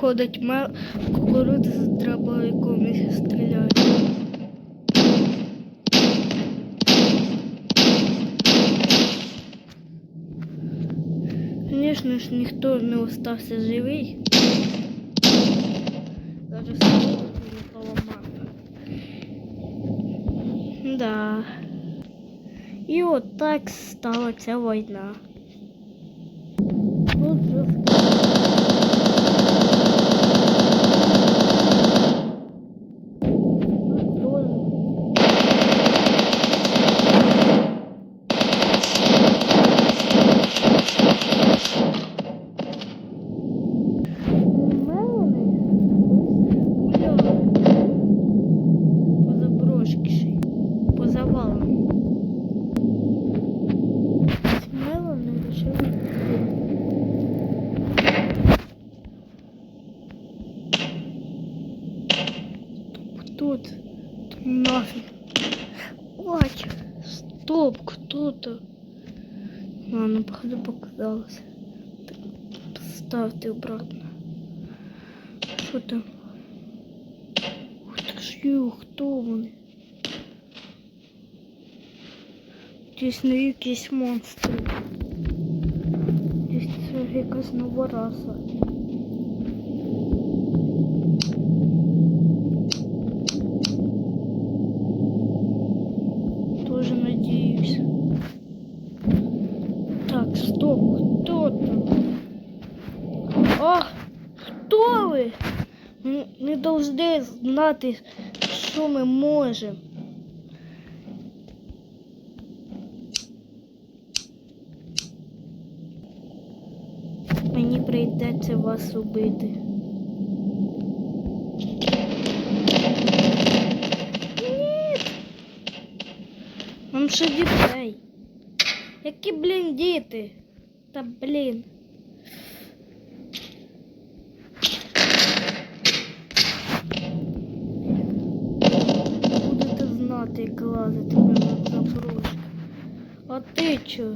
Приходить мел, кукурудза з дробовиком і стріляє. Звісно ж, ніхто не остався живий. Даже столу не поламав. Да. І от так стала ця війна. Стоп, кто-то. Ладно, походу показалось. Ставьте обратно. Что там? Ух ты ж, кто вони? Здесь на рік є монстр. Здесь из нового раза. Повинні знати, що ми можемо. Мені прийдеться вас убити. Нам ще дітей. Які, блін, діти? Та блін. знати, як лазити на заброшку. А ти чо?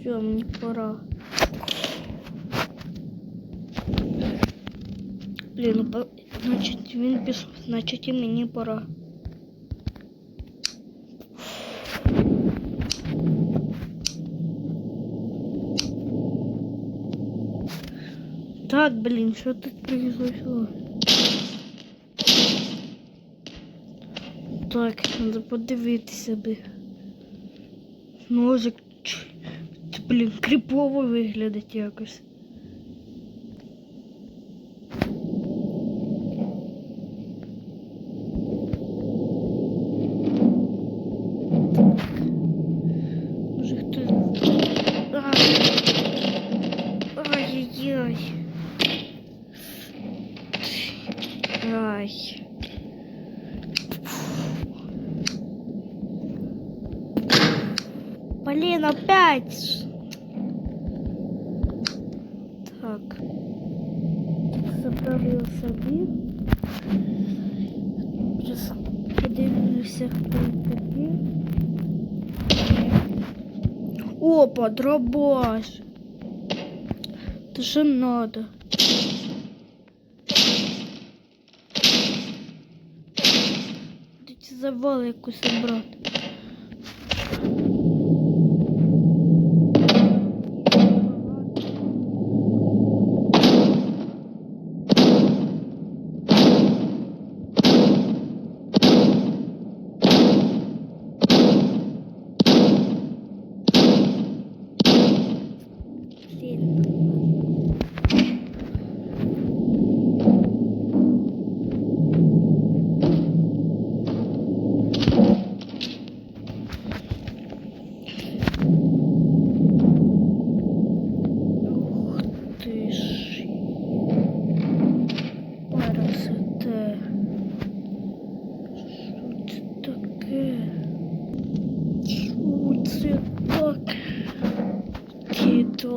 Все, мені пора. Блін, ну, по- значить він пішов, значить і мені пора. Так, блін, що тут произошло? Так, треба подивитися би. Ножик, блін, кріпово виглядить якось. Блин, опять. Так. Заправив собі. Зараз подивлюся, хто такий. Опа, дробаш. Это же надо. Эти завалы якусь брат.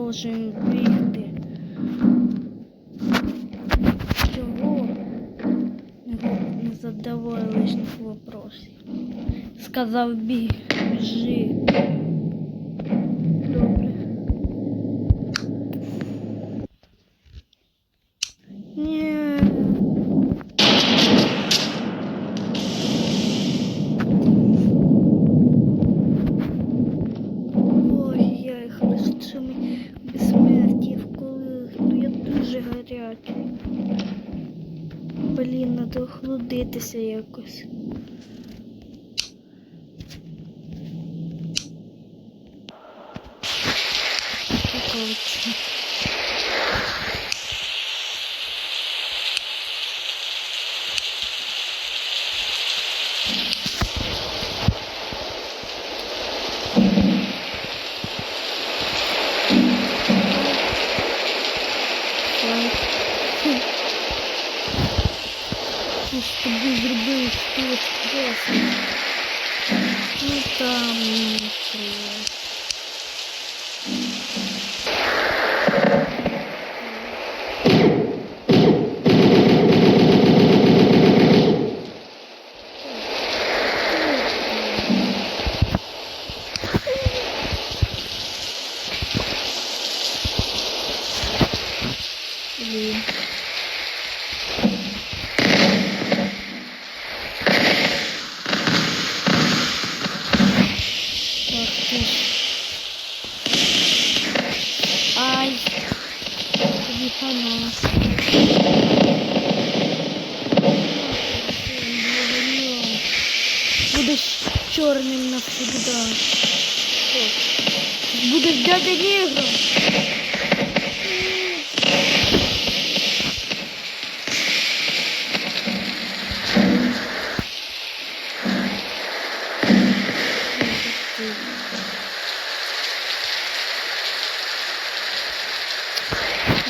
должен бігти. Чого не задавали лишних вопросов. Сказал біг, біжи. Дуже гарячий. Блін, треба охолодитися якось. Ну, Ж. Ай. Не Будеш чорним навсегда. Будеш дядя негром.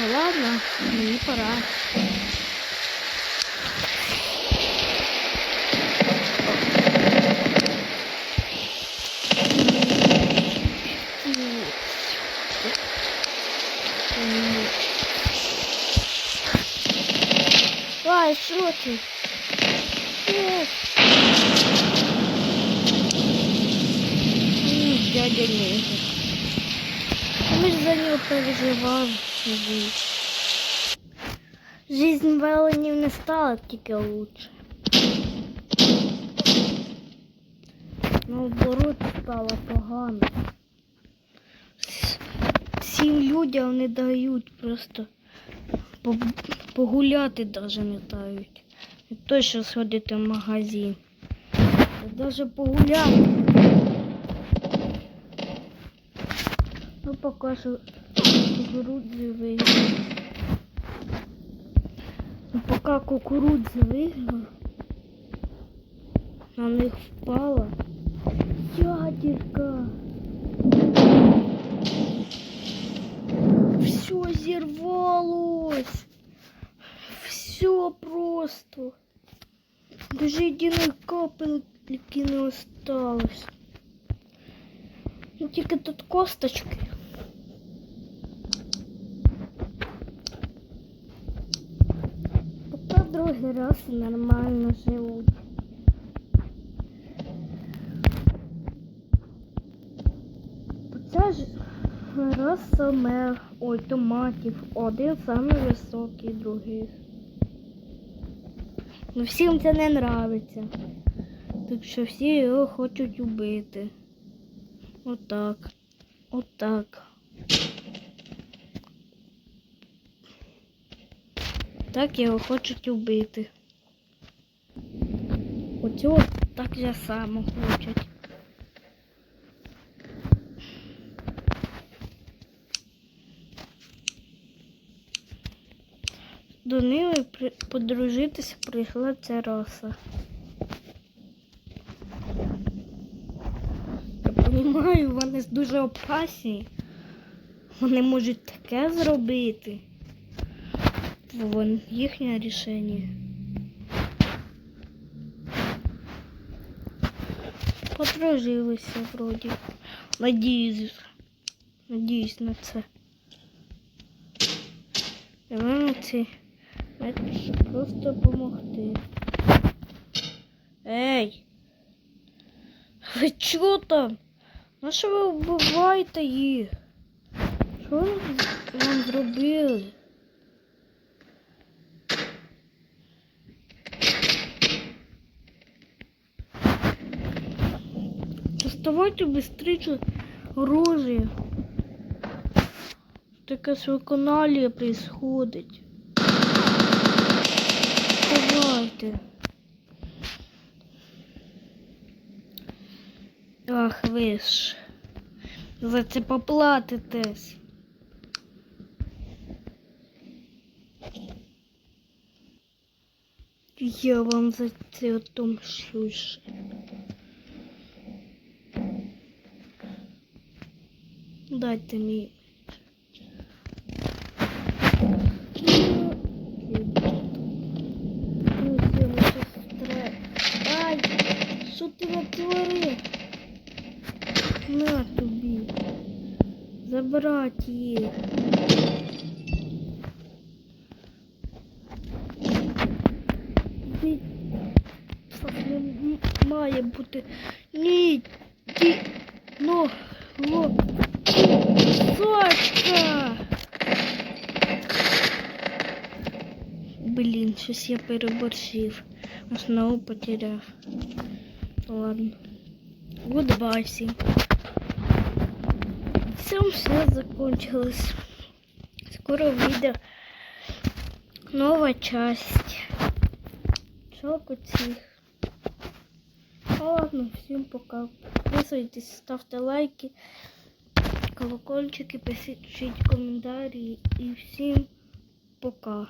Ну ладно, мені пора. Ай, що ти? Що? М, Дядя Негр. Мы же за него переживали. Жизнь Велонів не стала тільки лучше. Наоборот, стала погано. Всім людям не дають просто погуляти навіть не дають. Не то, що сходити в магазин. Навіть погуляти. Ну, поки що кукурудзи виграв. Ну, поки кукурудзи виграв, на них впала ядерка. Все зірвалось. Все просто. Даже єдиної капельки не осталось. Ну, тільки тут косточки. Другий раз нормально живуть. Оце ж саме, ой, томатів. Один самий високий, другий. Ну всім це не нравиться. Так що всі його хочуть убити. Отак. Отак. Так його хочуть убити. Оцього так же само хочуть. До Нили подружитися прийшла ця раса. Я розумію, вони дуже опасні. Вони можуть таке зробити. Вон їхнє рішення. Подружилися вроді. Надіюсь. Надіюсь на це. І мене ці Знаєш, просто допомогти. Ей! Ви чого там? На що ви вбиваєте їх? Що вони з- вам зробили? Доставайте быстрее оружие. Таке свеконалія происходить. Давайте. Ах, ви ж. За це поплатитесь. Я вам за це отомщу ще. Дайте мені. Ай, що ти натворив? На тобі. Забрати не має бути. Ні, ті, ну, ло, сочка. Блін, щось я переборщив. Знову потеряв. Ладно. Goodbye всім. Цим все закончилось. Скоро выйдет новая часть. Жалко цих. Ну ладно, всем пока. Подписывайтесь, ставьте лайки, колокольчики, пишите комментарии и всем пока.